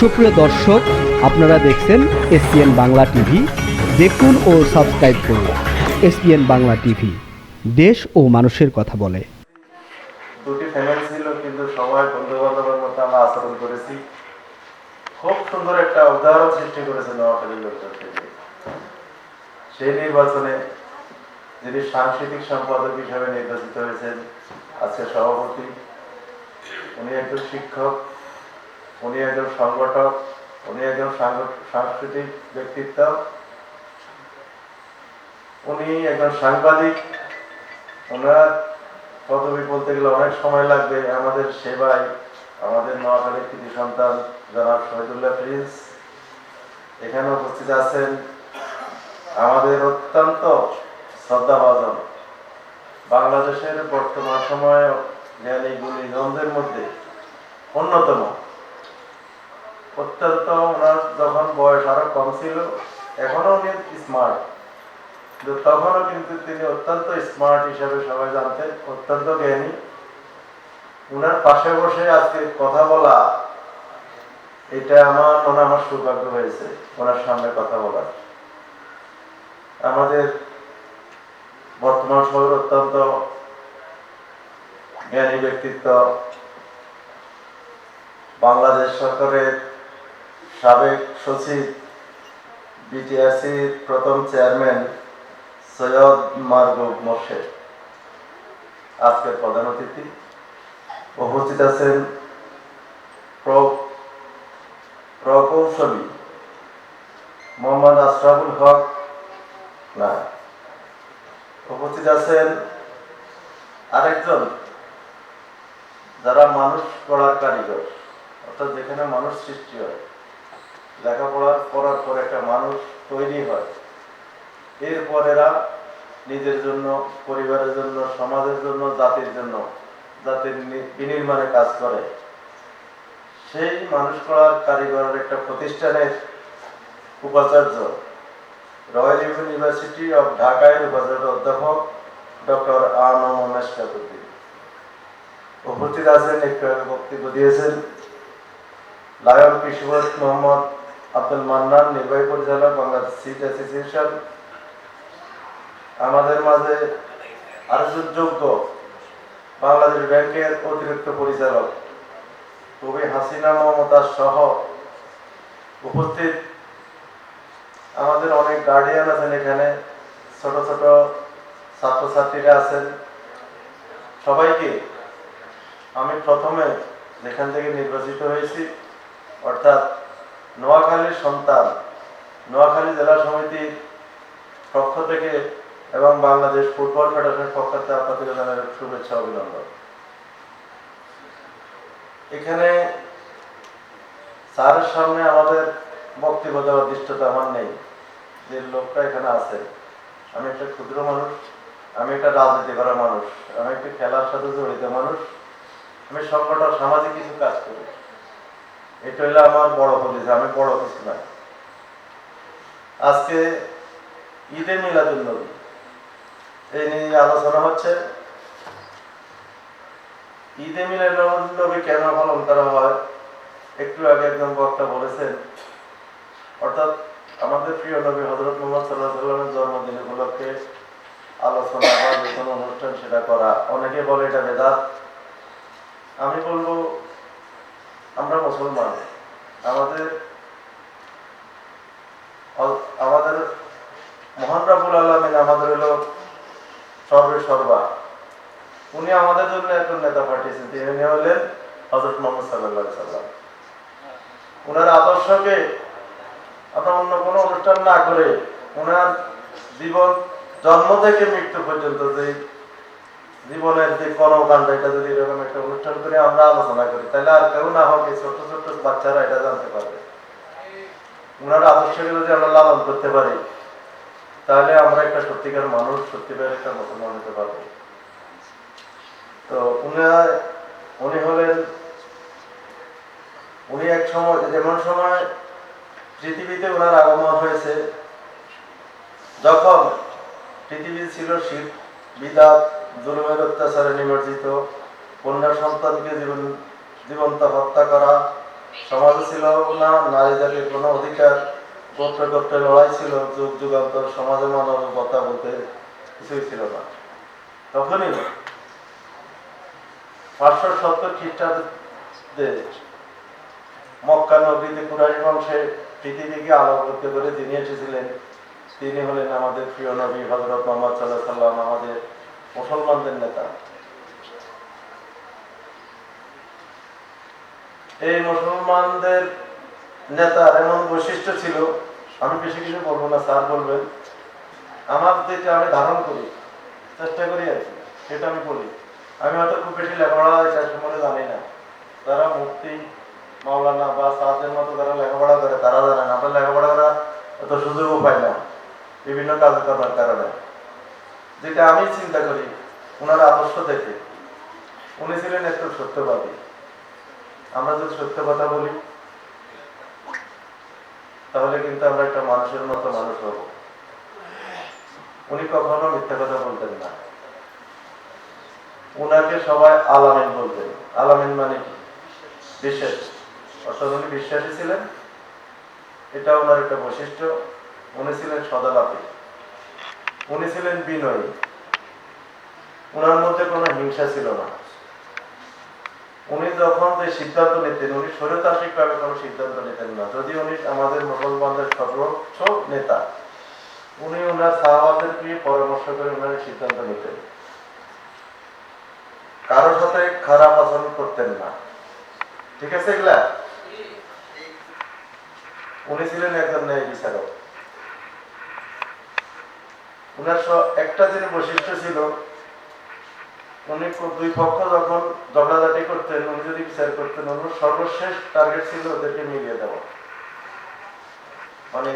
সুপ্রিয় দর্শক, আপনারা দেখছেন এসপিএন বাংলা টিভি। দেখুন ও সাবস্ক্রাইব করুন এসপিএন বাংলা টিভি। দেশ ও মানুষের কথা বলে। দুটি ফ্যামিলি ছিল, কিন্তু সবাই বন্ধু বান্ধবের মতো আমরা আচরণ করেছি। খুব সুন্দর একটা উদাহরণ সৃষ্টি করেছে নোয়াখালীর লোকজন সেই নির্বাচনে যিনি সাংস্কৃতিক সম্পাদক হিসাবে নির্বাচিত হয়েছেন, আজকে সভাপতি, উনি একজন শিক্ষক। উনি একজন সংগঠক, উনি একজন সাংস্কৃতিক ব্যক্তিত্ব। উনি একজন সাংবাদিক। ওনার পদবি বলতে গেলে অনেক সময় লাগবে আমাদের সেবায়, আমাদের নোয়াখালীর কৃতি সন্তান জনাব শহীদুল্লাহ প্রিন্স। এখানে উপস্থিত আছেন আমাদের অত্যন্ত শ্রদ্ধাভাজন বাংলাদেশের বর্তমান সময়ে জ্ঞানী গুণীজনদের মধ্যে অন্যতম। অত্যন্ত ওনার যখন বয়স আরও কম ছিল এখনও উনি স্মার্ট তখনও কিন্তু তিনি অত্যন্ত স্মার্ট হিসাবে সবাই জানতেন, অত্যন্ত জ্ঞানী। উনার পাশে বসে আজকে কথা বলা, এটা আমার মনে আমার সৌভাগ্য হয়েছে, ওনার সামনে কথা বলার। আমাদের বর্তমান শহর অত্যন্ত জ্ঞানী ব্যক্তিত্ব, বাংলাদেশ সরকারের সাবেক সচিব, বিটিআরসির প্রথম চেয়ারম্যান সৈয়দ মারগুব মোর্শেদ। আজকের প্রধান অতিথি উপস্থিত আছেন প্রকৌশলী মোহাম্মদ আশরাফুল হক না উপস্থিত আছেন আরেকজন যারা মানুষ গড়ার কারিগর, অর্থাৎ যেখানে মানুষ সৃষ্টি হয়। লেখাপড়ার করার পর একটা মানুষ তৈরি হয়। এরপর এরা নিজের জন্য, পরিবারের জন্য, সমাজের জন্য, জাতির জন্য, জাতির বিনির্মাণে কাজ করে। সেই মানুষ করার কারিগরের একটা প্রতিষ্ঠানের উপাচার্য রয়্যাল ইউনিভার্সিটি অফ ঢাকায় উপাচার্য অধ্যাপক ডক্টর আনম মেশকাতুদ্দিন উপস্থিত আছেন একটু বক্তব্য দিয়েছেন, লায়ন কৃষিবত মোহাম্মদ আব্দুল মান্নান নির্বাহী পরিচালক, বাংলাদেশ সিট অ্যাসোসিয়েশন। আমাদের মাঝে আরেকজন যোগ্য বাংলাদেশ ব্যাংকের অতিরিক্ত পরিচালক কবি হাসিনা মমতাজ সহ উপস্থিত আমাদের অনেক গার্ডিয়ান আছেন এখানে, ছোট ছোট ছাত্রছাত্রীরা আছেন। সবাইকে আমি প্রথমে যেখান থেকে নির্বাচিত হয়েছি, অর্থাৎ নোয়াখালীর সন্তান, নোয়াখালী জেলা সমিতির পক্ষ থেকে এবং বাংলাদেশ ফুটবল ফেডারেশনের পক্ষ থেকে আপনাদের জানাই শুভেচ্ছা অভিনন্দন। এখানে স্যারের সামনে আমাদের বক্তব্য দেওয়ার দৃষ্টতা আমার নেই, যে লোকটা এখানে আছে। আমি একটা ক্ষুদ্র মানুষ, আমি একটা রাজনীতি করা মানুষ, আমি একটা খেলার সাথে জড়িত মানুষ, আমি সংগঠন সামাজিক কিছু কাজ করি। এটা হলো আমার বড় পরিচয় আমি বড় কিছু না। আজকে ঈদে মিলাদুল নবী। এই নিয়ে আলোচনা হচ্ছে, ঈদে মিলাদুল নবী কেন পালন করা হয়? একটু আগে একজন বক্তা বলেছেন, অর্থাৎ আমাদের প্রিয় নবী হজরত মোহাম্মদ সাল্লাহ সাল্লামের জন্মদিন উপলক্ষে আলোচনা বা যে কোনো অনুষ্ঠান সেটা করা। অনেকে বলে এটা বেদাত। আমি বলব আমরা মুসলমান। আমাদের আমাদের মহান রাবুল আলমিন আমাদের হলো সর্বে সর্বা। উনি আমাদের জন্য একজন নেতা পাঠিয়েছেন, তিনি হলেন হজরত মোহাম্মদ সাল্লাহ সাল্লাম ওনার আদর্শকে আমরা অন্য কোনো অনুষ্ঠান না করে ওনার জীবন, জন্ম থেকে মৃত্যু পর্যন্ত যে জীবনের যে কর্মকাণ্ড, এটা যদি এরকম একটা অনুষ্ঠান করে আমরা আলোচনা করি, তাহলে আর কেউ না হোক ছোট ছোট বাচ্চারা এটা জানতে পারবে। ওনার আদর্শকে যদি আমরা লালন করতে পারি, তাহলে আমরা একটা সত্যিকার মানুষ, সত্যিকার একটা মুসলমান হতে পারব। তো উনি হলেন, উনি এক সময়, যেমন সময় পৃথিবীতে ওনার আগমন হয়েছে, যখন পৃথিবী ছিল শীত বিদাত জুলুমের অত্যাচারে নিমজ্জিত কন্যা সন্তানকে জীবন জীবন্ত হত্যা করা। সমাজে ছিল না নারী জাতির কোনো অধিকার গোত্রে গোত্রে লড়াই ছিল, যুগ যুগান্তর সমাজে মানবতা বলতে কিছুই ছিল না। তখনই পাঁচশো সত্তর খ্রিস্টাব্দে মক্কা নগরীতে কুরাইশ বংশে পৃথিবীকে আলোকিত করে তিনি এসেছিলেন, তিনি হলেন আমাদের প্রিয় নবী হজরত মোহাম্মদ সাল্লাহ সাল্লাম আমাদের মুসলমানদের নেতা। এই মুসলমানদের নেতার এমন বৈশিষ্ট্য ছিল, আমি বেশি কিছু বলব না, স্যার বলবেন। আমার যেটা আমি ধারণ করি, চেষ্টা করি আর কি, সেটা আমি বলি। আমি হয়তো খুব বেশি লেখাপড়া সম্বন্ধে জানি না। যারা মুক্তি মাওলানা বা সাহায্যের মতো যারা লেখাপড়া করে, তারা জানে না। আমরা লেখাপড়া করা এত সুযোগও পাই না। বিভিন্ন কাজ করার কারণে যেটা আমি চিন্তা করি, ওনার আদর্শ দেখে। উনি ছিলেন একটু সত্যবাদী। আমরা যদি সত্য কথা বলি, তাহলে কিন্তু আমরা একটা মানুষের মতো মানুষ হব। উনি কখনো মিথ্যা কথা বলতেন না। উনাকে সবাই আলামিন বলতেন। আলামিন মানে কি? বিশ্বাস। অর্থাৎ উনি বিশ্বাসী ছিলেন। এটা ওনার একটা বৈশিষ্ট্য। উনি ছিলেন সদালাপী। উনি ছিলেন বিনয়ী। ওনার মধ্যে কোনো হিংসা ছিল না। উনি যখন যে সিদ্ধান্ত নিতেন, উনি স্বৈরতান্ত্রিক ভাবে কোনো সিদ্ধান্ত নিতেন না। যদি উনি আমাদের মুসলমানদের সর্বোচ্চ নেতা, উনি ওনার সাহাবাদেরকে পরামর্শ করে ওনার সিদ্ধান্ত নিতেন। কারোর সাথে খারাপ আচরণ করতেন না। ঠিক আছে, এগুলা? উনি ছিলেন একজন ন্যায় বিচারক। উনার স- একটা যিনি বৈশিষ্ট্য ছিল, উনি দুই পক্ষ যখন ঝগড়াঝাটি করতেন, উনি যদি বিচার করতেন, ওনার সর্বশেষ টার্গেট ছিল ওদেরকে মিলিয়ে দেওয়া। মানে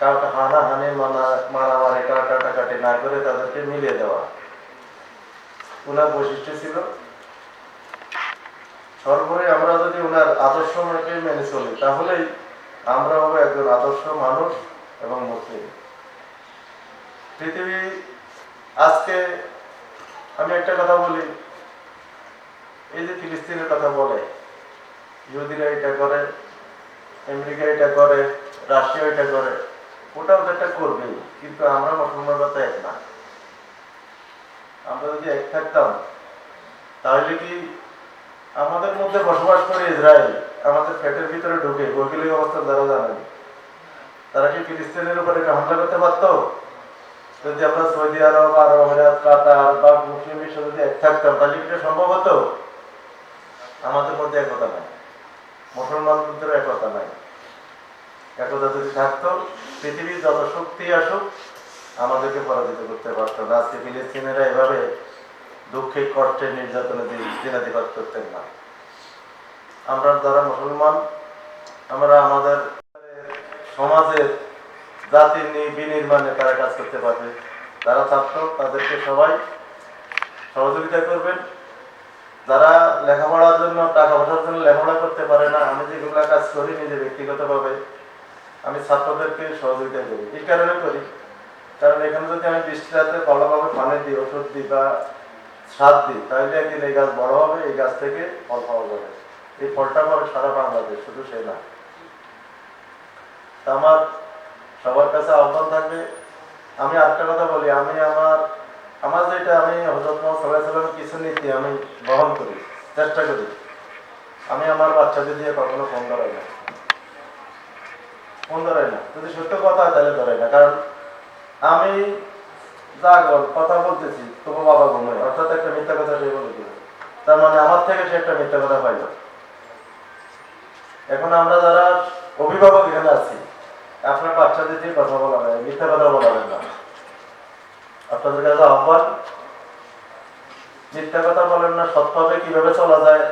কাউকে হানাহানি, মানা, মারামারি, কাটাকাটি না করে তাদেরকে মিলিয়ে দেওয়া। ওনার বৈশিষ্ট্য ছিল, সর্বোপরি আমরা যদি ওনার আদর্শ মেনে চলি, তাহলেই আমরা হব একজন আদর্শ মানুষ এবং মুসলিম। পৃথিবী, আজকে আমি একটা কথা বলি। এই যে ফিলিস্তিনের কথা বলে, ইহুদিরা এটা করে আমেরিকা এটা করে, রাশিয়া এটা করে, ওটা ওদেরটা করবেই কিন্তু আমরা মুসলমানরা তো এক না। আমরা যদি এক থাকতাম, তাহলে কি আমাদের মধ্যে বসবাস করে ইসরায়েল আমাদের পেটের ভিতরে ঢুকে ভৌগোলিক অবস্থা যারা জানেন। তারা কি ফিলিস্তিনের উপরে হামলা করতে পারতো? যদি আমরা সৌদি আরব আরব আমিরাত কাতার বা মুসলিম বিশ্ব যদি এক থাকতাম, তাহলে এটা সম্ভব হতো? আমাদের মধ্যে একতা নাই। মুসলমানদের একতা নাই। একতা যদি থাকতো, পৃথিবীর যত শক্তি আসুক, আমাদেরকে পরাজিত করতে পারতো না। আজকে ফিলিস্তিনেরা এভাবে দুঃখে, কষ্টে, নির্যাতনে দিন- দিনাতিপাত করতেন না। আমরা যারা মুসলমান, আমরা আমাদের সমাজের জাতির বিনির্মাণে তারা কাজ করতে পারবে। যারা ছাত্র, তাদেরকে সবাই সহযোগিতা করবেন। যারা লেখাপড়ার জন্য, টাকা পয়সার জন্য লেখাপড়া করতে পারে না, আমি যেগুলো কাজ করি নিজে ব্যক্তিগতভাবে, আমি ছাত্রদেরকে সহযোগিতা করি। এই কারণে করি। কারণ এখানে যদি আমি বৃষ্টি রাতে ভালোভাবে পানি দিই, ওষুধ দিই বা সার দিই, তাহলে একদিন এই গাছ বড় হবে, এই গাছ থেকে ফল পাওয়া যাবে। এই ফলটা পাবে সারা বাংলাদেশ, শুধু সে না। আমার সবার কাছে আহ্বান থাকবে। আমি আরেকটা কথা বলি, আমি আমার আমার যেটা, আমি হজরত মোহাম্মদ কিছু নীতি আমি বহন করি, চেষ্টা করি। আমি আমার বাচ্চাদের দিয়ে কখনো ফোন ধরাই না। ফোন ধরাই না। যদি সত্য কথা তাহলে ধরাই না। কারণ আমি জাগর কথা বলতেছি তোমার বাবা ঘুমায় অর্থাৎ একটা মিথ্যা কথা সে বলে দিল তার মানে আমার থেকে সে একটা মিথ্যা কথা পাইল। এখন আমরা যারা অভিভাবক এখানে আছি আপনার বাচ্চাদের দিয়ে কথা বলা হয়, মিথ্যা কথা বলাবেন না। আপনাদের কাছে আহ্বান, মিথ্যা কথা বলেন না, সৎভাবে কীভাবে চলা যায়।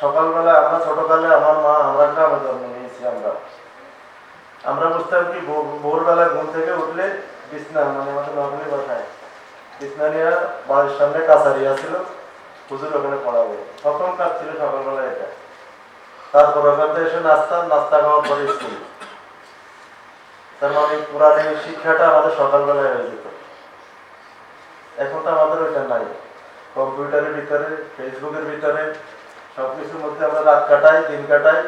সকালবেলা আমরা, ছোটকালে আমার মা, আমরা গ্রামে জন্ম নিয়েছি আমরা। আমরা বুঝতাম কি ভোরবেলা ঘুম থেকে উঠলে বিছনা মানে আমাদের নর্মালি বাসায়, বিছনা নিয়ে বাড়ির সামনে কাছারি ছিল হুজুর ওখানে পড়াবে। প্রথম কাজ ছিল সকালবেলা এটা। তারপর ওখান থেকে এসে নাস্তা নাস্তা খাওয়ার পরে স্কুল। তার মানে কোরআন শিক্ষাটা আমাদের সকালবেলায় হয়ে যেত। এখন তো আমাদের ওইটা নাই। কম্পিউটারের ভিতরে, ফেসবুকের ভিতরে সবকিছুর মধ্যে আমরা রাত কাটাই, দিন কাটাই।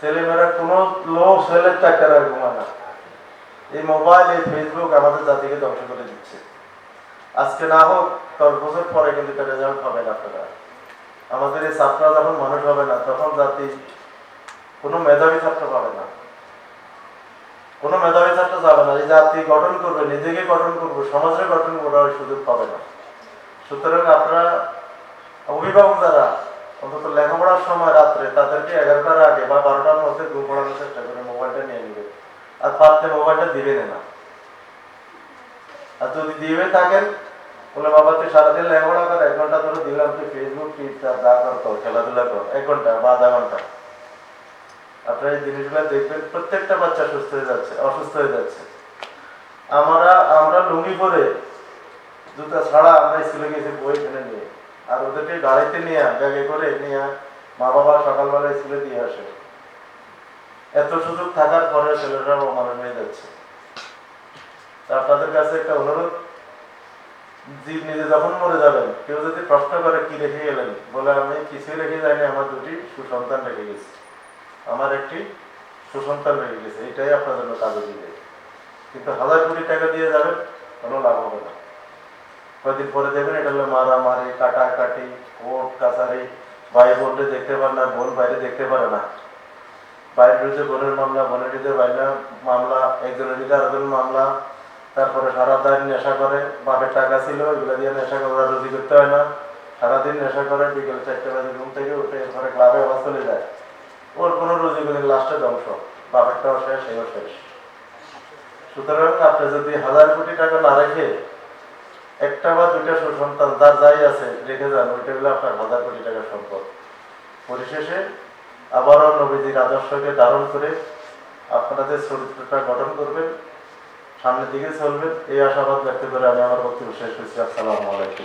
ছেলেমেয়েরা কোনো লোক ছেলের টাকার ঘুমায় না। এই মোবাইল, এই ফেসবুক আমাদের জাতিকে ধ্বংস করে দিচ্ছে। আজকে না হোক, দশ বছর পরে কিন্তু তার রেজাল্ট হবে না আপনারা। আমাদের এই ছাত্ররা যখন মানুষ হবে না, তখন জাতি কোনো মেধাবী ছাত্র পাবে না। কোনো মেধাবী ছাত্র যাবে না এই জাতি গঠন করবে নিজেকে গঠন করবে সমাজের গঠন করার সুযোগ পাবে না। সুতরাং আপনারা অভিভাবক যারা অন্তত লেখাপড়ার সময় রাত্রে তাদেরকে এগারোটার আগে বা বারোটার মধ্যে ঘুম পড়ানোর চেষ্টা করে মোবাইলটা নিয়ে নেবে। আর পারতে মোবাইলটা দিবেন না। আর যদি দিবে থাকেন বলে বাবা তুই সারাদিন লেখাপড়া কর এক ঘণ্টা ধরে দিলাম তুই ফেসবুক টুইটার যা কর কর, খেলাধুলা কর এক ঘণ্টা বা আধা ঘণ্টা। আপনারা এই জিনিসগুলো দেখবেন, প্রত্যেকটা বাচ্চা সুস্থ হয়ে যাচ্ছে, অসুস্থ হয়ে যাচ্ছে। আমরা আমরা লুঙ্গি পরে জুতা ছাড়া আমরা স্কুলে গেছি বই কিনে নিয়ে। আর ওদেরকে গাড়িতে নিয়ে, ব্যাগে করে নিয়ে মা বাবা সকালবেলা স্কুলে দিয়ে আসে। এত সুযোগ থাকার পরে ছেলেরা মানুষ হয়ে যাচ্ছে। আপনাদের কাছে একটা অনুরোধ জীব নিজে যখন মরে যাবেন, কেউ যদি প্রশ্ন করে, কি রেখে গেলেন? বলে, আমি কিছুই রেখে যাইনি, আমার দুটি সুসন্তান রেখে গেছি। আমার একটি সুসন্তান রেখে গেছে, এটাই আপনার জন্য কাজে দিবে। কিন্তু হাজার কোটি টাকা দিয়ে যাবেন, কোনো লাভ হবে না। কয়েকদিন পরে দেখবেন এটা হলো মারামারি, কাটাকাটি, কোর্ট, কাছারি, ভাই বোনকে দেখতে পারে না, বোন বাইরে দেখতে পারে না। ভাইয়ের বিরুদ্ধে বোনের মামলা, বোনের বিরুদ্ধে বাইনা মামলা, একজনের বিরুদ্ধে আরেকজন মামলা, তারপরে সারা দিন নেশা করে, বাপের টাকা ছিল, এগুলো দিয়ে নেশা করে রুজি করতে হয় না। সারাদিন নেশা করে, বিকেল চারটে বাজে ঘুম থেকে উঠে এরপরে ক্লাবে আবার চলে যায়। ওর কোনো রুজি করে লাস্টে ধ্বংস। বাপেরটাও শেষ সেও শেষ। সুতরাং আপনি যদি হাজার কোটি টাকা না রেখে একটা বা দুইটা সন্তান তার যাই আছে রেখে যান, ওইটা হলো আপনার হাজার কোটি টাকার সম্পদ। পরিশেষে আবারও নবীজির আদর্শকে ধারণ করে আপনাদের চরিত্রটা গঠন করবেন, সামনের দিকে চলবেন, এই আশাবাদ ব্যক্ত করে আমি আমার বক্তব্য শেষ করছি। আসসালামু আলাইকুম।